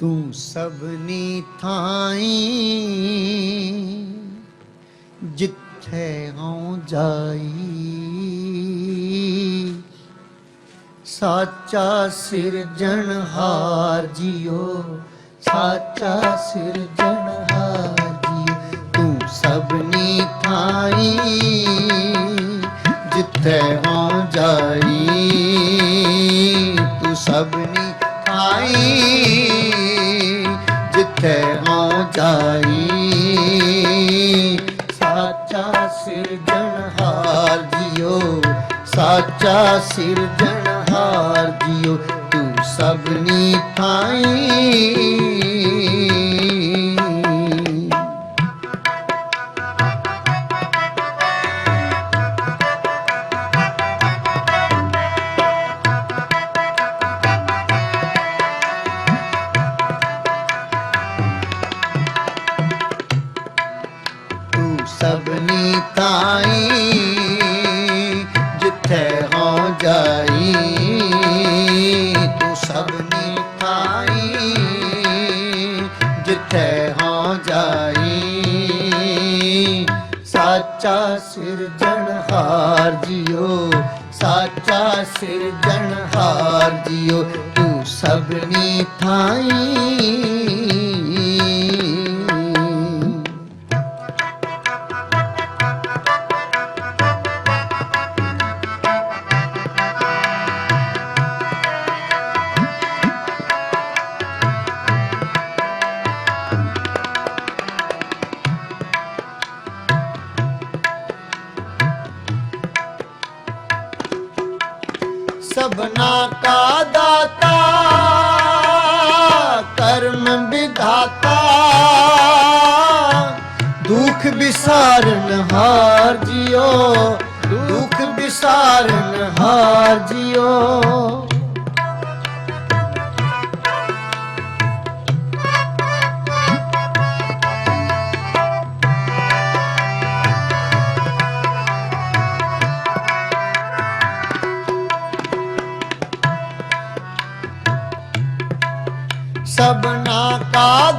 ਤੂੰ ਸਭਨੀ ਥਾਈ। ਜਿੱਥੇ ਹਉ ਜਾਈ। ਸਾਚਾ ਸਿਰਜਣਹਾਰ ਜੀਓ, ਸਾਚਾ ਸਿਰਜਣਹਾਰ ਜੀਓ। ਤੂੰ ਸਭਨੀ ਥਾਈ, ਜਿੱਥੇ ਹੋ ਜਾਈ। ਹੋ ਜਾਈ ਸਾਚਾ ਸਿਰਜਣਹਾਰ ਜੀਓ ਸਾਚਾ ਸਿਰਜਣਹਾਰ ਜੀਓ ਤੂੰ ਸਭਨੀ ਥਾਈ। ਸਾਚਾ ਸਿਰਜਣਹਾਰ ਜੀਓ ਸਾਚਾ ਸਿਰਜਣਹਾਰ ਜੀਓ ਤੂੰ ਸਭਨੀ ਥਾਈ। ਵਿਸਾਰਨ ਹਾਰ ਜਿਓ ਦੁਖ ਵਿਸਾਰਨ ਹਾਰ ਜਿਓ ਸਭਨਾ ਕਾ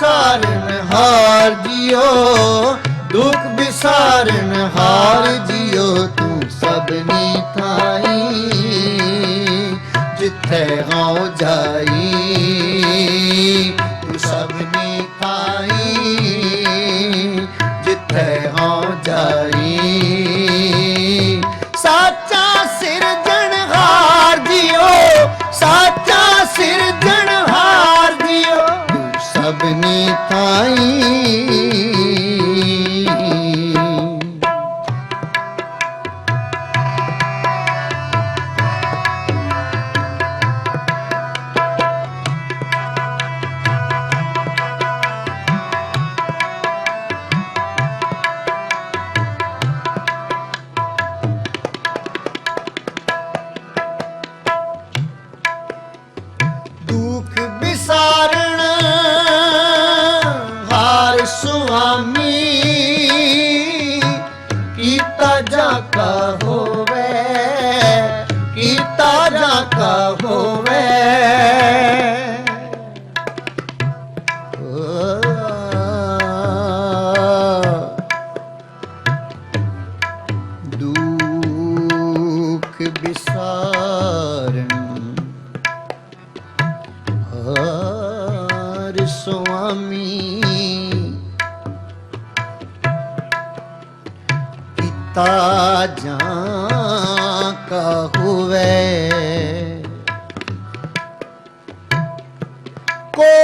ਵਿਸਾਰਨ ਹਾਰ ਜਿਓ ਦੁਖ ਵਿਸਾਰਨ ਹਾਰ ਜਿਓ ਤੂੰ ਸਭਨੀ ਥਾਈ ਜਿੱਥੇ ਹੋ ਜਾਈ।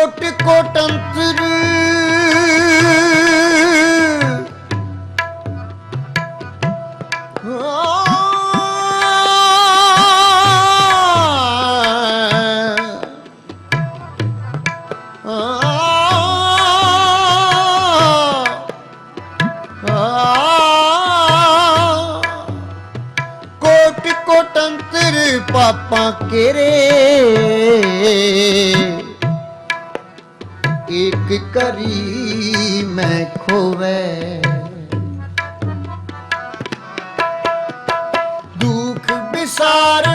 ਕੋਟ ਕੋਟ ਅੰਤਰ। ਕੋਟ ਕੋਟ ਅੰਤਰ ਪਾਪਾਂ ਕੇਰੇ। ਏਕ ਕਰੀ ਮੈਂ ਖੋਵੇ। ਦੁਖ ਬਿਸਾਰ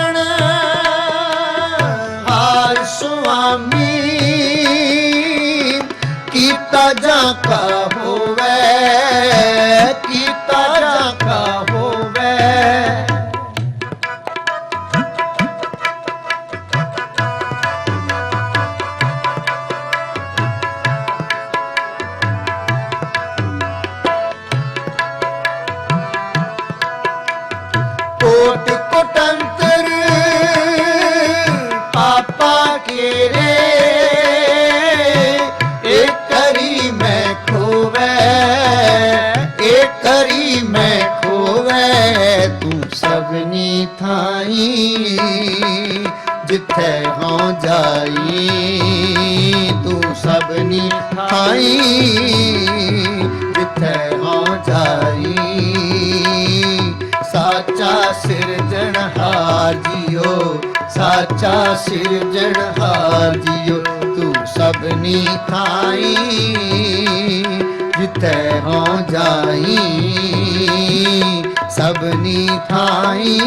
ਜਿੱਥੇ ਹਾਂ ਜਾਈ? ਤੂੰ ਸਭਨੀ ਥਾਈ ਜਿੱਥੇ ਹਾਂ ਜਾਈ? ਸਾਚਾ ਸਿਰਜਣਹਾਰ ਜੀਓ ਸਾਚਾ ਸਿਰਜਣਹਾਰ ਜੀਓ ਤੂੰ ਸਭਨੀ ਥਾਈ ਜਿੱਥੇ ਹੋ ਜਾਈ ਸਭਨੀ ਥਾਈ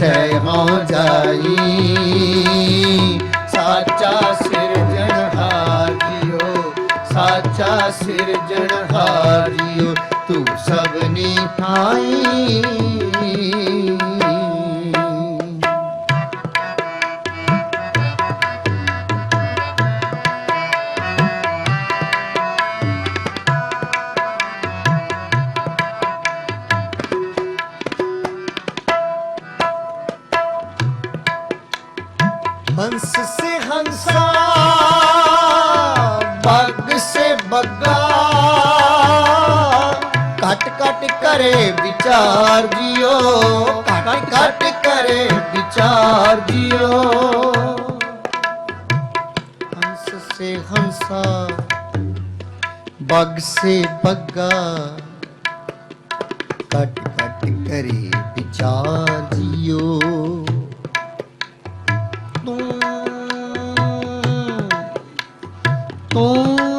ਜਿੱਥੇ ਹੋ ਜਾਈ ਸਾਚਾ ਸਿਰਜਣਹਾਰ ਜੀਓ ਸਾਚਾ ਸਿਰਜਣਹਾਰ ਜੀਓ ਤੂੰ ਸਭਨੀ ਥਾਈ ਵਿਚਾਰ ਜਿਓ ਘਟ ਘਟ ਕਰੇ ਵਿਚਾਰ ਜਿਓ ਹੰਸ ਸੇ ਹੰਸਾ, ਬਗ ਸੇ ਬੱਗਾ। ਘਟ ਘਟ ਕਰੇ ਵਿਚਾਰ ਜਿਓ ਤੂੰ ਤੂੰ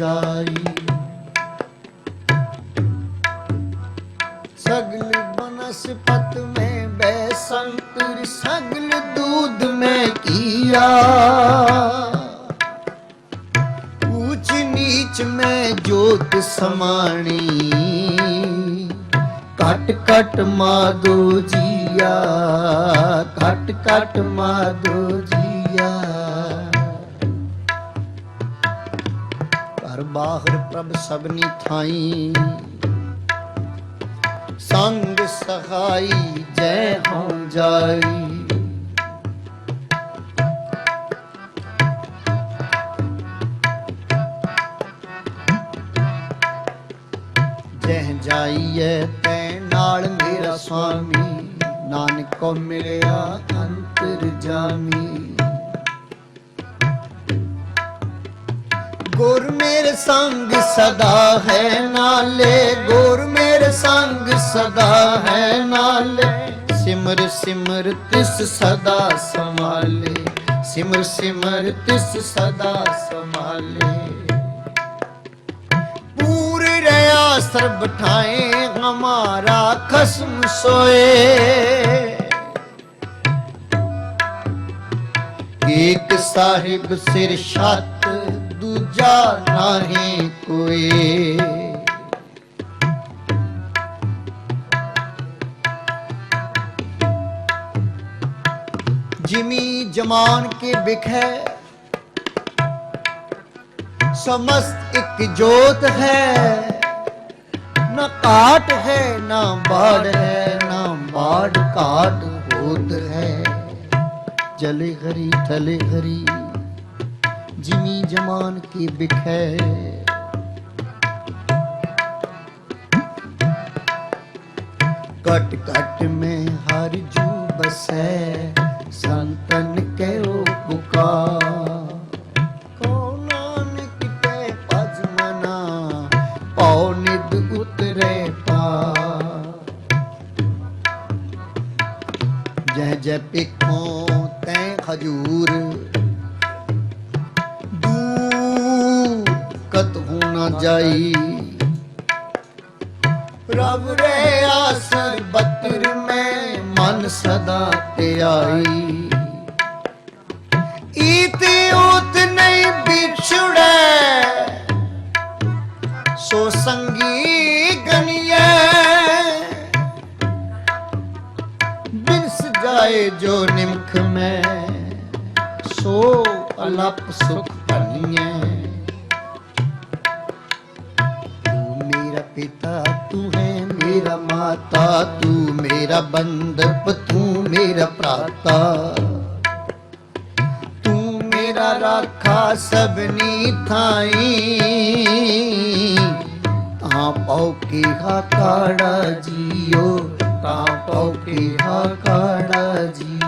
ਜਾਈ सगल बनस्पत में बैसंतर सगल दूध में किया ऊंच नीच में जोत समाणी कट कट माधो जिया कट कट माधो जिया ਘਰ ਬਾਹਰ ਪ੍ਰਭ ਸਭਨੀ ਥਾਈ। ਸੰਗ ਸਹਾਈ ਜੈ ਹੋ ਜਾਈ। ਜਹ ਜਾਈਏ ਤੈ ਨਾਲ ਮੇਰਾ ਸੁਆਮੀ ਨਾਨਕ ਕੋ ਮਿਲਿਆ ਅੰਤਰ ਜਾਮੀ। ਗੁਰ ਮੇਰੇ ਸੰਗ ਸਦਾ ਹੈ ਨਾਲੇ, ਗੁਰ ਮੇਰੇ ਸੰਗ ਸਦਾ ਹੈ ਨਾਲੇ। ਸਿਮਰ ਸਿਮਰ ਤਿਸ ਸਦਾ ਸੰਭਾਲੇ, ਸਿਮਰ ਸਿਮਰ ਤਿਸ ਸਦਾ ਸੰਭਾਲੇ। ਪੂਰ ਰਿਆ ਸਰਬ ਠਾਏ, ਹਮਾਰਾ ਖਸਮ ਸੋਏ। ਏਕ ਸਾਹਿਬ ਸਿਰ ਛਤ ਦੂਜਾ ਨਾਹੀ ਕੋਈ ਜਿਮੀ ਜਮਾਨ ਕੇ ਬਿਖੈ समस्त एक जोत है न काट है न बाढ़ है न बाढ़ काट होत है जले हरी थले हरी ਜਿਮੀ ਜਮਾਨ ਕੀ ਬਿਖੈ ਕਟ ਕਟ ਮੈਂ ਹਰ ਜੂ ਬਸੈ ਸੰਤਨ ਕੈ ਪੁਕਾਰ। ਮਨ ਸਦਾ ਧਿਆਈ ਈਤ ਉਤ ਨਹੀਂ ਵਿਛੜੈ। ਸੋ ਸੰਗੀ ਗਨੀਐ। ਬਿਨਸ ਜਾਏ ਜੋ ਨਿਮਖ ਮੈਂ, ਸੋ ਅਲਪ ਸੁਖ ਭਨੀਐ ਮੇਰਾ ਪਿਤਾ ਤੂੰ ਹੈ ਮੇਰਾ ਮਾਤਾ, ਤੂੰ ਮੇਰਾ ਬੰਦਪ ਤੂੰ ਮੇਰਾ ਭਰਾਤਾ। ਤੂੰ ਮੇਰਾ ਰਾਖਾ ਸਭਨੀ ਥਾਈ। ਤਾਂ ਪਉ ਕੀ ਹਾਕਾੜਾ ਜੀਓ, ਤਾਂ ਪਉ ਕੀ ਹਾਕਾੜਾ ਜੀਓ। ਲਾਲ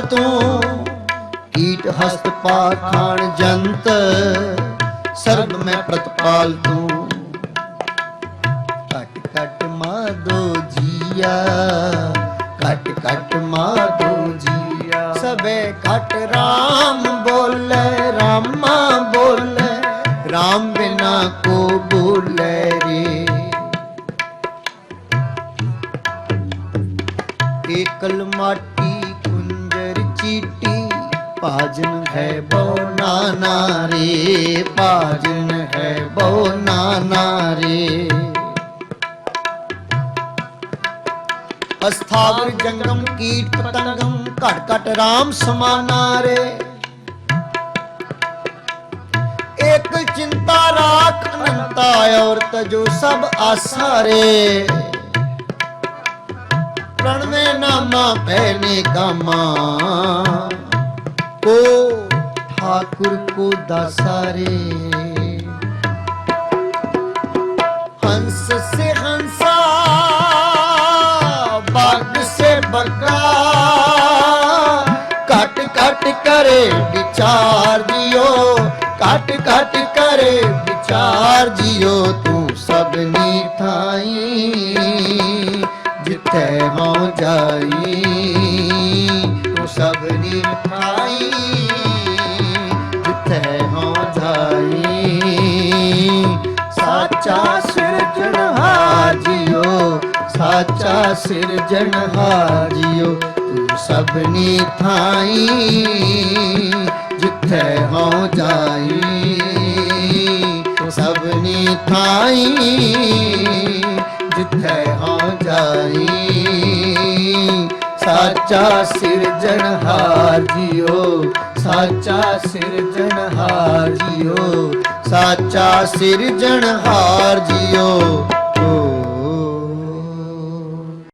ਗੋਪਾਲ ਤੂੰ ਕੀਟ ਹਸਤ ਪਾਖਾਨ ਜੰਤ, ਸਰਬ ਮੈਂ ਪ੍ਰਤਪਾਲ ਤੂੰ। ਕਟ ਕਟ ਮਾਦੋ ਜੀਆ ਕਟ ਕਟ ਮਾਦੋ ਜੀਆ। ਸਭੇ ਕਟ ਰਾਮ ਬੋਲੇ, ਰਾਮਾ ਬੋਲੇ, ਰਾਮ ਬਿਨਾ ਕੋ ਬੋਲੇ ਰੇ। ਏਕਲ ਮਾਟੀ ਭਾਜਨ ਹੈ ਬਹੁ ਨਾਨਾ ਰੇ ਭਾਜਨ ਹੈ ਬਹੁ ਨਾਨਾ ਰੇ ਅਸਥਾਵਰ ਜੰਗਮ ਕੀਟ ਪਤੰਗਮ, ਘਟ ਘਟ ਰਾਮ ਸਮਾਨਾ ਰੇ। ਇੱਕ ਚਿੰਤਾ ਰਾਖ ਅਨੰਤਾ ਔਰ ਤਜੋ ਸਭ ਆਸਾਰੇ ਪ੍ਰਣਵੇ ਨਾਮਾ ਪਹਿਨੇ ਕਾਮਾ को ठाकुर को दासारे हंस से हंसा बाग से बका कट कट करे विचार जियो कट कट करे विचार जियो तू सबनी थाई जिथे हो जाई ਸਭਨੀ ਮਾਈ, ਜਿੱਥੇ ਹੋ ਜਾਈ। ਸਾਚਾ ਸਿਰਜਣਹਾਰ ਜਿਉ ਸਾਚਾ ਸਿਰਜਣਹਾਰ ਜਿਉ ਤੂੰ ਸਭਨੀ ਥਾਈ, ਜਿੱਥੇ ਹੋ ਜਾਈ। ਤੂੰ ਸਭਨੀ ਥਾਈ, ਜਿੱਥੇ ਹੋ ਜਾਈ। ਸਾਚਾ ਸਿਰਜਣਹਾਰ ਜਿਓ ਸਾਚਾ ਸਿਰਜਣਹਾਰ ਜਿਓ ਸਾਚਾ ਸਿਰਜਣਹਾਰ ਜਿਓ।